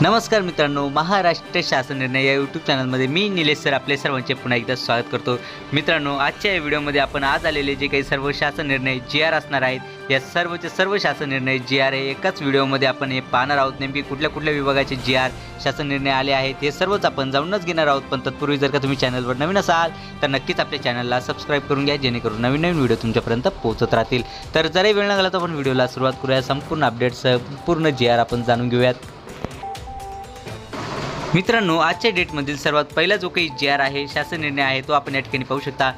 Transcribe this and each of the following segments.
नमस्कार मित्रांनो महाराष्ट्र शासन निर्णय या यूट्यूब चॅनलमध्ये मी निलेश सर आपले सर्वांचे पुन्हा एकदा स्वागत करतो. मित्रांनो आजच्या या व्हिडिओमध्ये आपण आज आलेले जे काही सर्व शासन निर्णय जी आर असणार आहेत या सर्वचे सर्व शासन निर्णय जी आर हे एकाच व्हिडिओमध्ये आपण हे पाहणार आहोत. नेमकी कुठल्या कुठल्या विभागाचे जी आर शासन निर्णय आले आहेत हे सर्वच आपण जाऊनच घेणार आहोत. पण तत्पूर्वी जर का तुम्ही चॅनलवर नवीन असाल तर नक्कीच आपल्या चॅनलला सबस्क्राईब करून घ्या जेणेकरून नवीन नवीन व्हिडिओ तुमच्यापर्यंत पोहोचत राहतील. तर जरी वेळ लागला तर आपण व्हिडिओला सुरुवात करूया. संपूर्ण अपडेट्स पूर्ण जी आर आपण जाणून घेऊयात. मित्रांनो आजच्या डेटमधील सर्वात पहिला जो काही जी आर आहे शासन निर्णय आहे तो आपण या ठिकाणी पाहू शकता.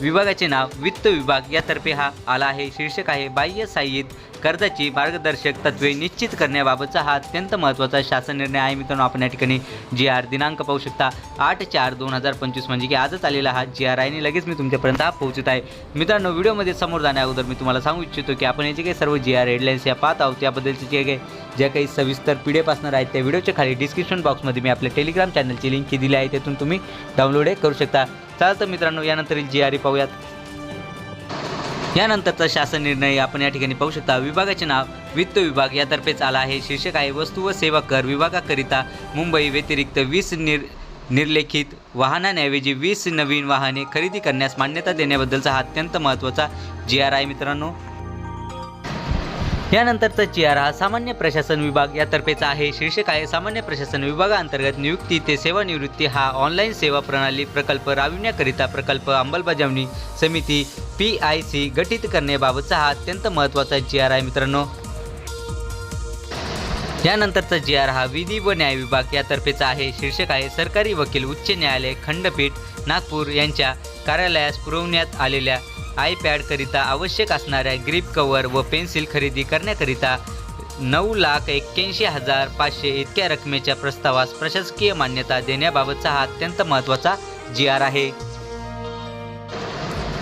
विभागाचे नाव वित्त विभाग यातर्फे हा आला आहे शीर्षक आहे बाह्य साहित्य कर्जाची मार्गदर्शक तत्वे निश्चित करण्याबाबतचा हा अत्यंत महत्त्वाचा शासन निर्णय आहे. मित्रांनो आपण या ठिकाणी जी आर दिनांक पाहू शकता. आठ चार दोन हजार पंचवीस म्हणजे की आजच आलेला हा जी आर आयने लगेच मी तुमच्यापर्यंत हा पोहोचत आहे. मित्रांनो व्हिडिओमध्ये समोर जाण्या अगोदर मी तुम्हाला सांगू इच्छितो की आपण याचे काही सर्व जी आर हेडलाईन्स या पाहत आहोत त्याबद्दलचे जे काही ज्या काही सविस्तर पी डी एफ असणार आहेत त्या व्हिडिओच्या खाली डिस्क्रिप्शन बॉक्समध्ये मी आपल्या टेलिग्राम चॅनलची लिंक दिली आहे. त्यातून तुम्ही डाउनलोड करू शकता. चालतं मित्रांनो यानंतर जी आर पाहूयात. यानंतरचा शासन निर्णय आपण या ठिकाणी पाहू शकता. विभागाचे नाव वित्त विभाग यातर्फेच आला आहे. शीर्षक आहे वस्तू व सेवा कर विभागाकरिता मुंबई व्यतिरिक्त वीस निर निर्लेखित वाहनांऐवजी वीस नवीन वाहने खरेदी करण्यास मान्यता देण्याबद्दलचा हा अत्यंत महत्त्वाचा जी आर आहे मित्रांनो. यानंतरचा जी आर हा सामान्य प्रशासन विभाग यातर्फेचा आहे. शीर्षक आहे सामान्य प्रशासन विभागाअंतर्गत नियुक्ती ते सेवानिवृत्ती हा ऑनलाईन सेवा प्रणाली प्रकल्प राबविण्याकरिता प्रकल्प अंमलबजावणी समिती पी आय सी गठीत करण्याबाबतचा हा अत्यंत महत्त्वाचा जी आर आहे मित्रांनो. यानंतरचा जी आर हा विधी व न्याय विभाग यातर्फेचा आहे. शीर्षक आहे सरकारी वकील उच्च न्यायालय खंडपीठ नागपूर यांच्या कार्यालयास पुरवण्यात आलेल्या आयपॅडकरिता आवश्यक असणाऱ्या ग्रीप कवर व पेन्सिल खरेदी करण्याकरिता नऊ लाख एक्क्याऐंशी हजार पाचशे इतक्या रकमेच्या प्रस्तावास प्रशासकीय मान्यता देण्याबाबतचा हा अत्यंत महत्त्वाचा जी आर आहे.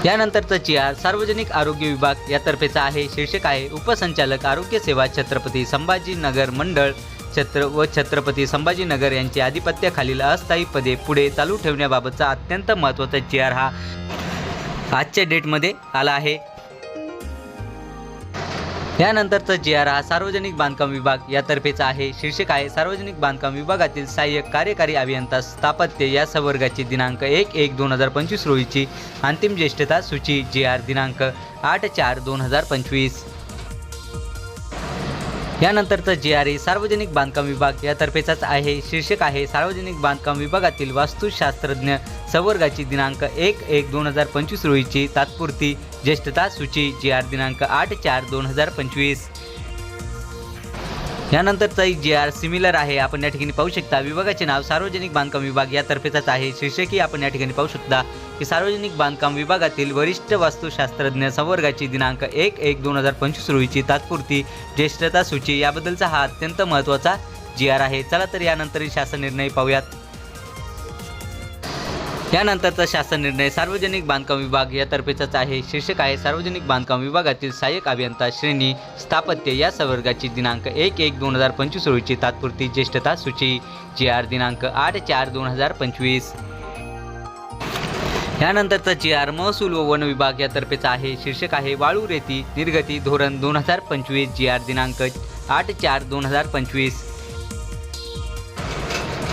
यानंतरचा जी आर सार्वजनिक आरोग्य विभाग यातर्फेचा आहे. शीर्षक आहे उपसंचालक आरोग्य सेवा छत्रपती संभाजीनगर मंडळ छत्र व छत्रपती संभाजीनगर यांचे आधिपत्याखालील अस्थायी पदे पुढे चालू ठेवण्याबाबतचा अत्यंत महत्त्वाचा जी आर हा. आजच्या डेटमध्ये आला आहे. यानंतरचा जी आर हा सार्वजनिक बांधकाम विभाग यातर्फेचा आहे. शीर्षक आहे सार्वजनिक बांधकाम विभागातील सहाय्यक कार्यकारी अभियंता स्थापत्य या संवर्गाची दिनांक एक एक दोन हजार पंचवीस रोजीची अंतिम ज्येष्ठता सूची जी आर दिनांक आठ चार दोन हजार पंचवीस. यानंतरचं जी आर ए सार्वजनिक बांधकाम विभाग यातर्फेचाच आहे. शीर्षक आहे सार्वजनिक बांधकाम विभागातील वास्तुशास्त्रज्ञ संवर्गाची दिनांक एक एक दोन हजार पंचवीस रोजीची तात्पुरती ज्येष्ठता सूची जी आर दिनांक आठ चार दोन हजार पंचवीस. यानंतरचा एक जी आर सिमिलर आहे आपण या ठिकाणी पाहू शकता. विभागाचे नाव सार्वजनिक बांधकाम विभाग यातर्फेचाच आहे. शीर्षकही आपण या ठिकाणी पाहू शकता की सार्वजनिक बांधकाम विभागातील वरिष्ठ वास्तुशास्त्रज्ञ संवर्गाची दिनांक एक एक दोन हजार पंचवीस रोजीची तात्पुरती ज्येष्ठता सूची याबद्दलचा हा अत्यंत महत्त्वाचा जी आर आहे. चला तर यानंतरही शासन निर्णय पाहूयात. यानंतरचा शासन निर्णय सार्वजनिक बांधकाम विभाग यातर्फेचाच आहे. शीर्षक आहे सार्वजनिक बांधकाम विभागातील सहाय्यक अभियंता श्रेणी स्थापत्य या संवर्गाची दिनांक एक एक दोन हजार पंचवीस रोजीची तात्पुरती ज्येष्ठता सूची जी आर दिनांक आठ चार दोन हजार पंचवीस. यानंतरचा जी आर महसूल व वन विभाग यातर्फेचा आहे. शीर्षक आहे वाळू रेती निर्गती धोरण दोन हजार पंचवीस जी आर दिनांक आठ चार दोन हजार पंचवीस.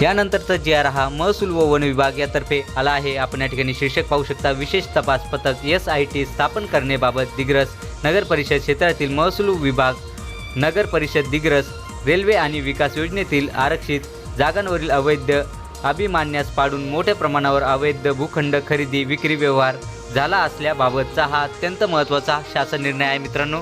यानंतरचा जी आर हा महसूल व वन विभाग यातर्फे आला आहे. आपण या ठिकाणी शीर्षक पाहू शकता विशेष तपास पथक एस आय टी स्थापन करण्याबाबत दिग्रस नगर परिषद क्षेत्रातील महसूल विभाग नगर परिषद दिग्रस रेल्वे आणि विकास योजनेतील आरक्षित जागांवरील अवैध अभिमान्यास पाडून मोठ्या प्रमाणावर अवैध भूखंड खरेदी विक्री व्यवहार झाला असल्याबाबतचा हा अत्यंत महत्त्वाचा शासन निर्णय आहे मित्रांनो.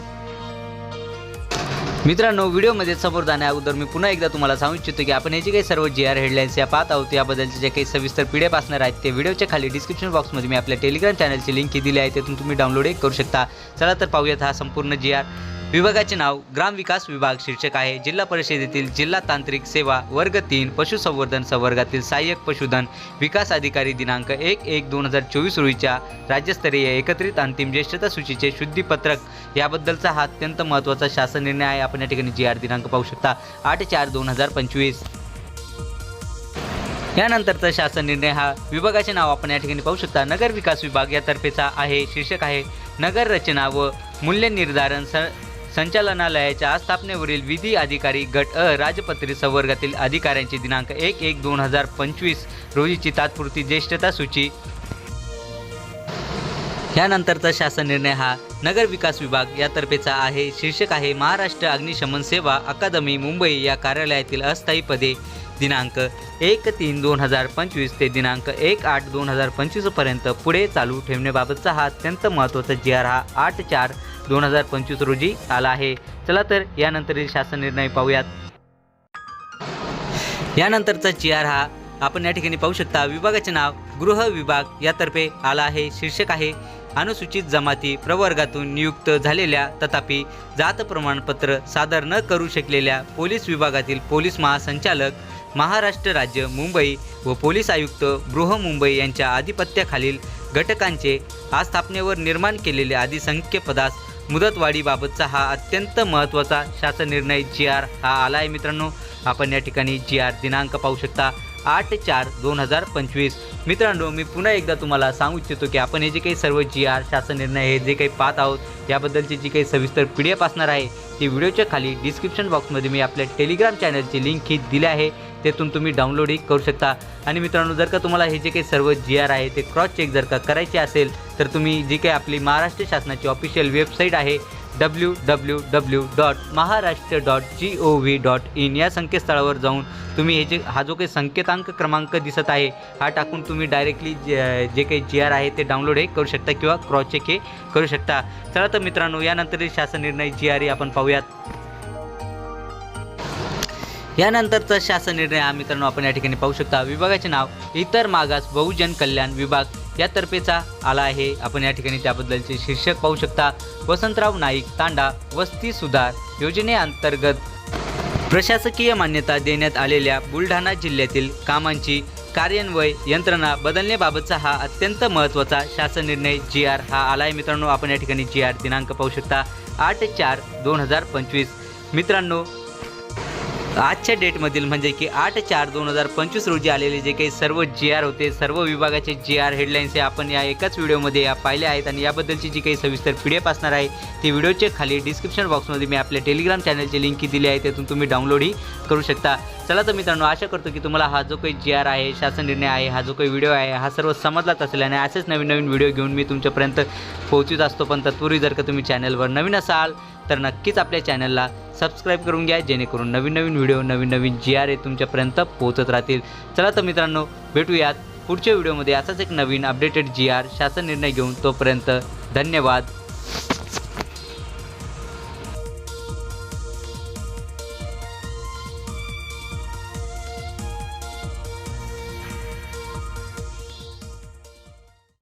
मित्रांनो व्हिडिओमध्ये समोर जाण्या अगोदर मी पुन्हा एकदा तुम्हाला सांगू इच्छितो की आपण याची काही सर्व जी आर हेडलाईन्स या पाहत आहोत याबद्दलचे जे काही सविस्तर पिढे असणार आहेत ते व्हिडिओच्या खाली डिस्क्रिप्शन बॉक्समध्ये मी आपल्या टेलिग्राम चॅनलची लिंक दिली आहे त्यातून तुम्ही डाउनलोड करू शकता. चला तर पाहूयात हा संपूर्ण जी आर विभागाचे नाव ग्रामविकास विभाग शीर्षक आहे. जिल्हा परिषदेतील जिल्हा तांत्रिक सेवा वर्ग तीन पशुसंवर्धन संवर्गातील सहाय्यक पशुधन विकास अधिकारी दिनांक एक एक दोन हजार चोवीस रोजीच्या राज्यस्तरीय एकत्रित अंतिम ज्येष्ठता सूचीचे शुद्धीपत्रक याबद्दलचा हा अत्यंत महत्त्वाचा शासन निर्णय आहे. आपण या ठिकाणी जी आर दिनांक पाहू शकता. आठ चार दोन हजार पंचवीस. यानंतरचा शासन निर्णय हा विभागाचे नाव आपण या ठिकाणी पाहू शकता. नगर विकास विभाग यातर्फेचा आहे. शीर्षक आहे नगर रचना व मूल्य निर्धारण स संचालनालयाच्या स्थापनेवरील विधी अधिकारी गट अ राजपत्रित संवर्गातील अधिकाऱ्यांची दिनांक एक एक दोन हजार पंचवीस रोजीची तात्पुरती ज्येष्ठता सूची. यानंतरचा शासन निर्णय हा नगर विकास विभाग यातर्फेचा आहे. शीर्षक आहे महाराष्ट्र अग्निशमन सेवा अकादमी मुंबई या कार्यालयातील अस्थायी पदे. दिनांक एक तीन दोन हजार पंचवीस ते दिनांक एक आठ दोन हजार पंचवीसपर्यंत पुढे चालू ठेवण्याबाबतचा हा अत्यंत महत्त्वाचा जी आर हा आठ चार दोन हजार पंचवीस रोजी आला आहे. चला तर यानंतरील शासन निर्णय पाहूयात. यानंतरचा जी आर हा आपण या ठिकाणी पाहू शकता. विभागाचे नाव गृह विभाग यातर्फे आला आहे. शीर्षक आहे अनुसूचित जमाती प्रवर्गातून नियुक्त झालेल्या तथापि जात प्रमाणपत्र सादर न करू शकलेल्या पोलीस विभागातील पोलीस महासंचालक महाराष्ट्र राज्य मुंबई व पोलीस आयुक्त बृहमुंबई यांच्या आधिपत्याखालील घटकांचे आस्थापनेवर निर्माण केलेले अधिसंख्य पदास मुदतवाढीबाबतचा हा अत्यंत महत्त्वाचा शासन निर्णय जी आर हा आला आहे मित्रांनो. आपण या ठिकाणी जी आर दिनांक पाहू शकता आठ चार दोन हजार पंचवीस. मित्रांनो मी पुन्हा एकदा तुम्हाला सांगू इच्छितो की आपण हे जे काही सर्व जी आर शासन निर्णय हे जे काही पाहत आहोत याबद्दलची जी काही सविस्तर पी डी एफ असणार आहे ती व्हिडिओच्या खाली डिस्क्रिप्शन बॉक्समध्ये मी आपल्या टेलिग्राम चॅनलची लिंक ही दिली आहे. तेथून तुम्ही डाउनलोडही करू शकता. आणि मित्रांनो जर का तुम्हाला हे जे काही सर्व जी आर आहे ते क्रॉस चेक जर का करायचे असेल तर तुम्ही जी काही आपली महाराष्ट्र शासनाची ऑफिशियल वेबसाईट आहे W W W dot Maharashtra dot G O V dot in या संकेतस्थळावर जाऊन तुम्ही हे जे हा जो काही संकेतांक क्रमांक दिसत आहे हा टाकून तुम्ही डायरेक्टली जे जे काही जी आर आहे ते डाउनलोड हे करू शकता किंवा क्रॉस चेक हे करू शकता. चला तर मित्रांनो यानंतर शासन निर्णय जी आर आपण पाहूयात. यानंतरचा शासन निर्णय हा मित्रांनो आपण या ठिकाणी पाहू शकता. विभागाचे नाव इतर मागास बहुजन कल्याण विभाग यातर्फेचा आला आहे. आपण या ठिकाणी त्याबद्दलचे शीर्षक पाहू शकता. वसंतराव नाईक तांडा वस्ती सुधार योजनेअंतर्गत प्रशासकीय मान्यता देण्यात आलेल्या बुलढाणा जिल्ह्यातील कामांची कार्यान्वय यंत्रणा बदलण्याबाबतचा हा अत्यंत महत्त्वाचा शासन निर्णय जी आर हा आला आहे मित्रांनो. आपण या ठिकाणी जी आर दिनांक पाहू शकता. आठ चार दोन हजार पंचवीस. मित्रांनो आजच्या डेटमधील म्हणजे की आठ चार दोन हजार पंचवीस रोजी आलेले जे काही सर्व जी आर होते सर्व विभागाचे जी आर हेडलाईन्स हे आपण या एकाच व्हिडिओमध्ये या पाहिले आहेत आणि याबद्दलची जी काही सविस्तर पी डी एफ असणार आहे ती व्हिडिओच्या खाली डिस्क्रिप्शन बॉक्समध्ये मी आपल्या टेलिग्राम चॅनलची लिंक दिली आहे त्यातून तुम्ही डाउनलोडही करू शकता. चला तर मित्रांनो आशा करतो की तुम्हाला हा जो काही जी आर आहे शासन निर्णय आहे हा जो काही व्हिडिओ आहे हा सर्व समजलाच असेल आणि असेच नवीन नवीन व्हिडिओ घेऊन मी तुमच्यापर्यंत पोहोचत असतो. पण तत्पूर्वी जर का तुम्ही चॅनलवर नवीन असाल तर नक्कीच आपल्या चॅनलला सबस्क्राईब करून घ्या जेणेकरून नवीन नवीन video Naveen Naveen G R A तुमच्यापर्यंत पोहोचत राहतील. चला तर मित्रांनो भेटूयात पुढच्या व्हिडिओमध्ये असाच एक नवीन अपडेटेड जी आर शासन निर्णय घेऊन तोपर्यंत धन्यवाद.